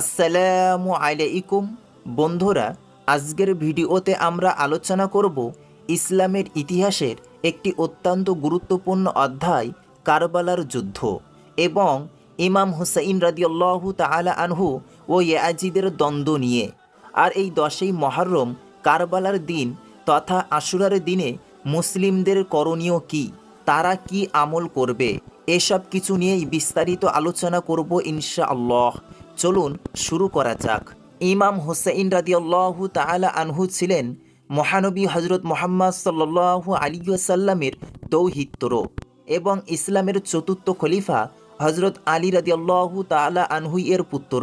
আসসালামু আলাইকুম। বন্ধুরা, আজকের ভিডিওতে আমরা আলোচনা করব ইসলামের ইতিহাসের একটি অত্যন্ত গুরুত্বপূর্ণ অধ্যায়, কারবালার যুদ্ধ এবং ইমাম হুসাইন রাদিয়াল্লাহু তাআলা আনহু ও ইয়াজিদের দ্বন্দ্ব নিয়ে। আর এই দশই মহরম কারবালার দিন তথা আশুরার দিনে মুসলিমদের করণীয় কি, তারা কি আমল করবে, এসব কিছু নিয়েই বিস্তারিত আলোচনা করব ইনশাআল্লাহ। চলুন শুরু করা যাক। ইমাম হোসেইন রাদিয়াল্লাহু তাআলা আনহু ছিলেন মহানবী হজরত মোহাম্মদ সাল্লাল্লাহু আলিয়াসাল্লামের দৌহিত্তর এবং ইসলামের চতুর্থ খলিফা হজরত আলী রাদিয়াল্লাহু তাআলা আনহুই এর পুত্র।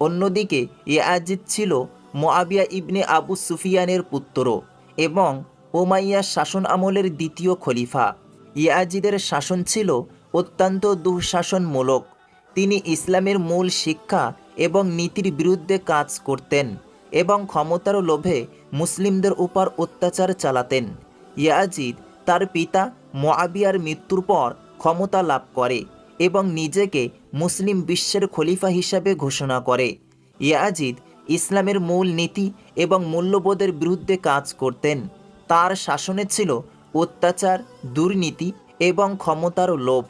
অন্যদিকে ইয়াজিদ ছিল মোয়াবিয়া ইবনে আবু সুফিয়ানের পুত্র এবং ওমাইয়া শাসন আমলের দ্বিতীয় খলিফা। ইয়াজিদের শাসন ছিল অত্যন্ত দুঃশাসনমূলক। তিনি ইসলামের মূল শিক্ষা এবং নীতির বিরুদ্ধে কাজ করতেন এবং ক্ষমতার লোভে মুসলিমদের উপর অত্যাচার চালাতেন। ইয়াজিদ তার পিতা মোয়াবিয়ার মৃত্যুর পর ক্ষমতা লাভ করে এবং নিজেকে মুসলিম বিশ্বের খলিফা হিসাবে ঘোষণা করে। ইয়াজিদ ইসলামের মূল নীতি এবং মূল্যবোধের বিরুদ্ধে কাজ করতেন। তার শাসনে ছিল অত্যাচার, দুর্নীতি এবং ক্ষমতার লোভ।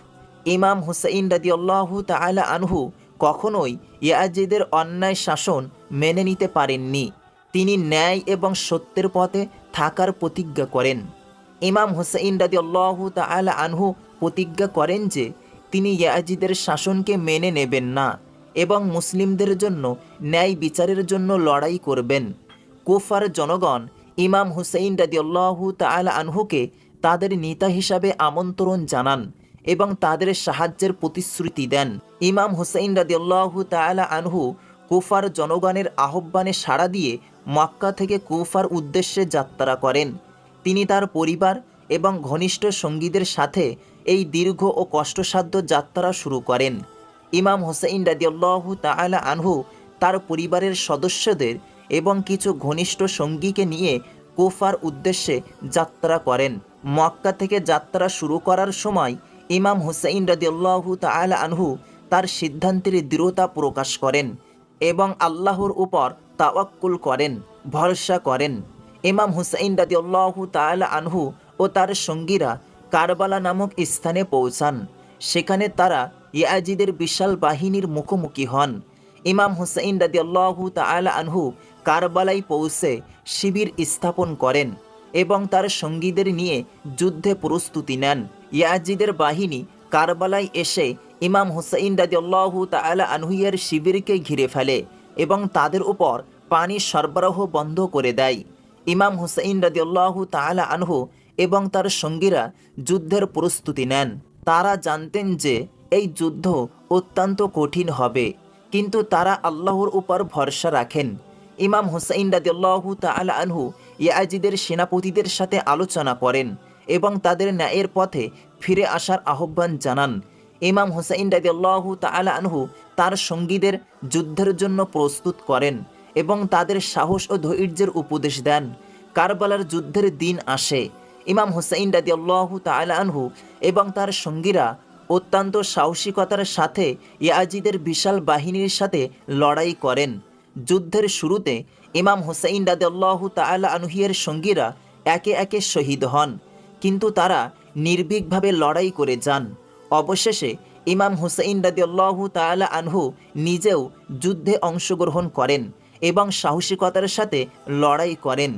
ইমাম হুসাইন রাদিয়াল্লাহু তাআলা আনহু কখনোই ইয়াজিদের অন্যায় শাসন মেনে নিতে পারেননি। তিনি ন্যায় এবং সত্যের পথে থাকার প্রতিজ্ঞা করেন। ইমাম হুসাইন রাদিয়াল্লাহু তাআলা আনহু প্রতিজ্ঞা করেন যে, তিনি ইয়াজিদের শাসনকে মেনে নেবেন না এবং মুসলিমদের জন্য ন্যায় বিচারের জন্য লড়াই করবেন। কুফার জনগণ ইমাম হুসাইন রাদিয়াল্লাহু তাআলা আনহুকে তাদের নেতা হিসাবে আমন্ত্রণ জানান এবং তাদের সাহায্যের প্রতিশ্রুতি দেন। ইমাম হুসাইন রাদিয়াল্লাহু তাআলা আনহু কুফার জনগণের আহ্বানে সাড়া দিয়ে মক্কা থেকে কুফার উদ্দেশ্যে যাত্রা করেন। তিনি তার পরিবার এবং ঘনিষ্ঠ সঙ্গীদের সাথে এই দীর্ঘ ও কষ্টসাধ্য যাত্রা শুরু করেন। ইমাম হোসেইন রাদিয়াল্লাহু তাআলা আনহু তার পরিবারের সদস্যদের এবং কিছু ঘনিষ্ঠ সঙ্গীকে নিয়ে কুফার উদ্দেশ্যে যাত্রা করেন। মক্কা থেকে যাত্রা শুরু করার সময় ইমাম হুসাইন রাদিয়াল্লাহু তাআলা আনহু তার সিদ্ধান্তের দৃঢ়তা প্রকাশ করেন এবং আল্লাহর উপর তাওয়াক্কুল করেন, ভরসা করেন। ইমাম হুসাইন রাদিয়াল্লাহু তাআলা আনহু ও তার সঙ্গীরা কারবালা নামক স্থানে পৌঁছান। সেখানে তারা ইয়াজিদের বিশাল বাহিনীর মুখোমুখি হন। ইমাম হুসাইন রাদিয়াল্লাহু তাআলা আনহু কারবালায় পৌঁছে শিবির স্থাপন করেন এবং তার সঙ্গীদের নিয়ে যুদ্ধে প্রস্তুতি নেন। ইয়াজিদের বাহিনী কারবালায় এসে ইমাম হুসাইন রাদিয়াল্লাহু তাআলা আনহুয়ের শিবিরকে ঘিরে ফেলে এবং তাদের উপর পানি সরবরাহ বন্ধ করে দেয়। ইমাম হুসাইন রাদিয়াল্লাহু তাআলা আনহু এবং তার সঙ্গীরা যুদ্ধের প্রস্তুতি নেন। তারা জানতেন যে এই যুদ্ধ অত্যন্ত কঠিন হবে, কিন্তু তারা আল্লাহর উপর ভরসা রাখেন। ইমাম হুসাইন রাদিয়াল্লাহু তাআলা আনহু ইয়াজিদের সেনাপতিদের সাথে আলোচনা করেন। এবং তাদের ন্যায়ের পথে ফিরে আসার আহ্বান জানান। ইমাম হুসাইন রাদিয়াল্লাহু তাআলা আনহু তার সঙ্গীদের যুদ্ধের জন্য প্রস্তুত করেন এবং তাদের সাহস ও ধৈর্যের উপদেশ দেন। কারবালার যুদ্ধের দিন আসে। ইমাম হুসাইন রাদিয়াল্লাহু তাআলা আনহু এবং তার সঙ্গীরা অত্যন্ত সাহসিকতার সাথে ইয়াজিদের বিশাল বাহিনীর সাথে লড়াই করেন। যুদ্ধের শুরুতে ইমাম হুসাইন রাদিয়াল্লাহু তাআলা আনহিয়ের সঙ্গীরা একে একে শহীদ হন। কিন্তু তারা নির্ভীকভাবে লড়াই করে যান। অবশেষে ইমাম হুসাইন রাদিয়াল্লাহু তাআলা আনহু নিজেও যুদ্ধে অংশগ্রহণ করেন এবং সাহসিকতার সাথে লড়াই করেন।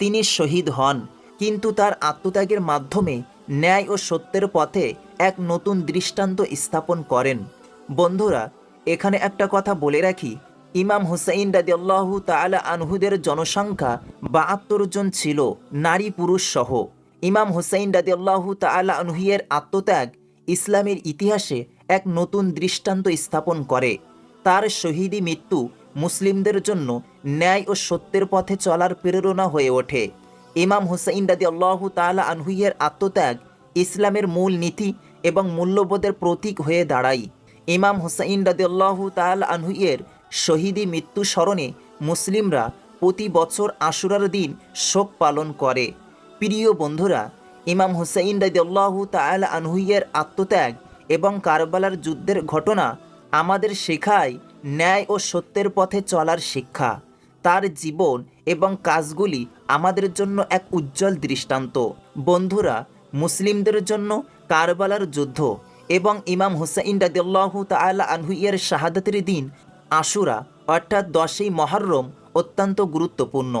তিনি শহীদ হন, কিন্তু তার আত্মত্যাগের মাধ্যমে ন্যায় ও সত্যের পথে এক নতুন দৃষ্টান্ত স্থাপন করেন। বন্ধুরা, এখানে একটা কথা বলে রাখি, ইমাম হুসাইন রাদিয়াল্লাহু তাআলা আনহুদের জনসংখ্যা বাহাত্তর জন ছিল, নারী পুরুষ সহ। ইমাম হুসাইন রাদিয়াল্লাহু তাআলা আনহুয়ের আত্মত্যাগ ইসলামের ইতিহাসে এক নতুন দৃষ্টান্ত স্থাপন করে। তার শহীদি মৃত্যু মুসলিমদের জন্য ন্যায় ও সত্যের পথে চলার প্রেরণা হয়ে ওঠে। ইমাম হুসাইন রাদিয়াল্লাহু তাআলা আনহুইয়ের আত্মত্যাগ ইসলামের মূল নীতি এবং মূল্যবোধের প্রতীক হয়ে দাঁড়ায়। ইমাম হুসাইন রাদিয়াল্লাহু তাআলা আনহুইয়ের শহীদি মৃত্যু স্মরণে মুসলিমরা প্রতি বছর আশুরার দিন শোক পালন করে। প্রিয় বন্ধুরা, ইমাম হুসাইন রাদিয়াল্লাহু তাআলা আনহুইয়ের আত্মত্যাগ এবং কারবালার যুদ্ধের ঘটনা আমাদের শেখায় ন্যায় ও সত্যের পথে চলার শিক্ষা। তার জীবন এবং কাজগুলি আমাদের জন্য এক উজ্জ্বল দৃষ্টান্ত। বন্ধুরা, মুসলিমদের জন্য কারবালার যুদ্ধ এবং ইমাম হুসাইন রাদিয়াল্লাহু তাআলা আনহু এর শাহাদাতের দিন আশুরা, অর্থাৎ দশই মহরম, অত্যন্ত গুরুত্বপূর্ণ।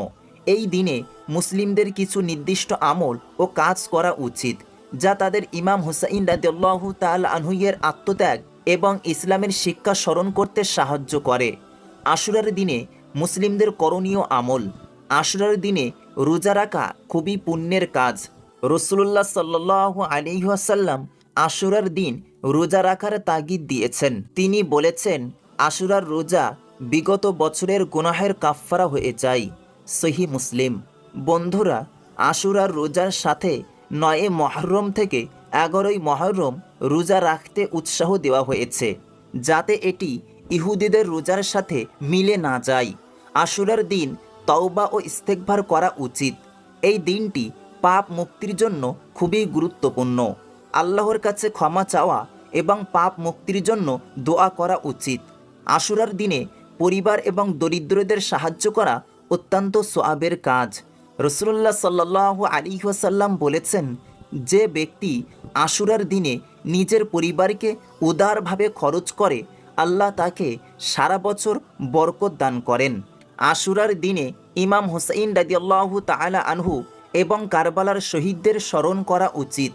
এই দিনে মুসলিমদের কিছু নির্দিষ্ট আমল ও কাজ করা উচিত, যা তাদের ইমাম হুসাইন রাদিয়াল্লাহু তাআলা আনহু এর আত্মত্যাগ এবং ইসলামের শিক্ষা স্মরণ করতে সাহায্য করে। আশুরার দিনে মুসলিমদের করণীয় আমল। আশুরার দিনে রোজা রাখা খুবই পুণ্যের কাজ। রসুল্লাহ সাল্লাহ আলিহাসাল্লাম আশুরার দিন রোজা রাখার তাগিদ দিয়েছেন। তিনি বলেছেন, আশুরার রোজা বিগত বছরের গুনাহের কাফফারা হয়ে যায়। সহি মুসলিম। বন্ধুরা, আশুরার রোজার সাথে নয়ে মহরম থেকে এগারোই মহরম রোজা রাখতে উৎসাহ দেওয়া হয়েছে, যাতে এটি ইহুদিদের রোজার সাথে মিলে না যায়। আশুরার দিন তওবা ও ইস্তেকভার করা উচিত। এই দিনটি পাপ মুক্তির জন্য খুবই গুরুত্বপূর্ণ। আল্লাহর কাছে ক্ষমা চাওয়া এবং পাপ মুক্তির জন্য দোয়া করা উচিত। আশুরার দিনে পরিবার এবং দরিদ্রদের সাহায্য করা অত্যন্ত সোয়াবের কাজ। রসুল্লাহ সাল্লাহ আলী ওয়াসাল্লাম বলেছেন, যে ব্যক্তি আশুরার দিনে নিজের পরিবারকে উদারভাবে খরচ করে, আল্লাহ তাকে সারা বছর বরকত দান করেন। আশুরার দিনে ইমাম হুসাইন রাদিয়াল্লাহু তাআলা আনহু এবং কারবালার শহীদদের স্মরণ করা উচিত।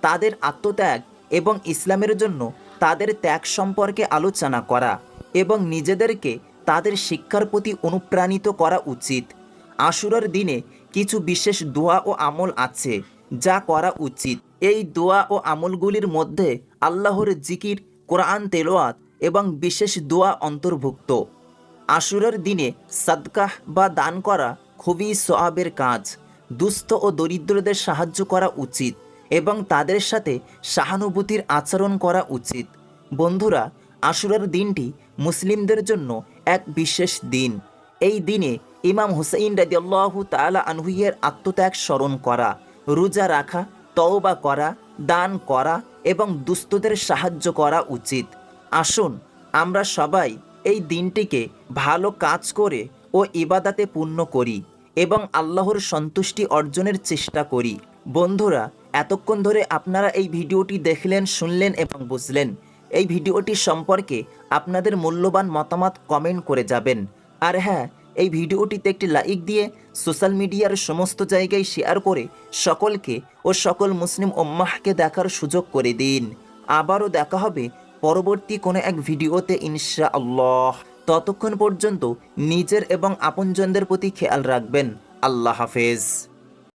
তাদের আত্মত্যাগ এবং ইসলামের জন্য তাদের ত্যাগ সম্পর্কে আলোচনা করা এবং নিজেদেরকে তাদের শিক্ষার প্রতি অনুপ্রাণিত করা উচিত। আশুরার দিনে কিছু বিশেষ দোয়া ও আমল আছে যা করা উচিত। এই দোয়া ও আমলগুলির মধ্যে আল্লাহর জিকির, কোরআন তেলোয়াত এবং বিশেষ দোয়া অন্তর্ভুক্ত। আশুরার দিনে সাদকাহ বা দান করা খুবই সোয়াবের কাজ। দুস্থ ও দরিদ্রদের সাহায্য করা উচিত এবং তাদের সাথে সহানুভূতির আচরণ করা উচিত। বন্ধুরা, আশুরার দিনটি মুসলিমদের জন্য এক বিশেষ দিন। এই দিনে ইমাম হুসাইন রাদিয়াল্লাহু তাআলা আনহুইয়ের আত্মত্যাগ স্মরণ করা, রোজা রাখা, তওবা করা, দান করা এবং দুস্থদের সাহায্য করা উচিত। আসুন, আমরা সবাই এই দিনটিকে ভালো কাজ করে ও ইবাদাতে পূর্ণ করি এবং আল্লাহর সন্তুষ্টি অর্জনের চেষ্টা করি। বন্ধুরা, এতক্ষণ ধরে আপনারা এই ভিডিওটি দেখলেন, শুনলেন এবং বুঝলেন। এই ভিডিওটি সম্পর্কে আপনাদের মূল্যবান মতামত কমেন্ট করে যাবেন। আর হ্যাঁ এই ভিডিওটিতে একটি লাইক দিয়ে সোশ্যাল মিডিয়ার সমস্ত জায়গায় শেয়ার করে সকলকে ও সকল মুসলিম ওম্মাহকে দেখার সুযোগ করে দিন। আবারও দেখা হবে পরবর্তী কোনো এক ভিডিওতে ইনশা আল্লাহ ততক্ষণ পর্যন্ত নিজের এবং আপনজনদের প্রতি খেয়াল রাখবেন। আল্লাহ হাফেজ।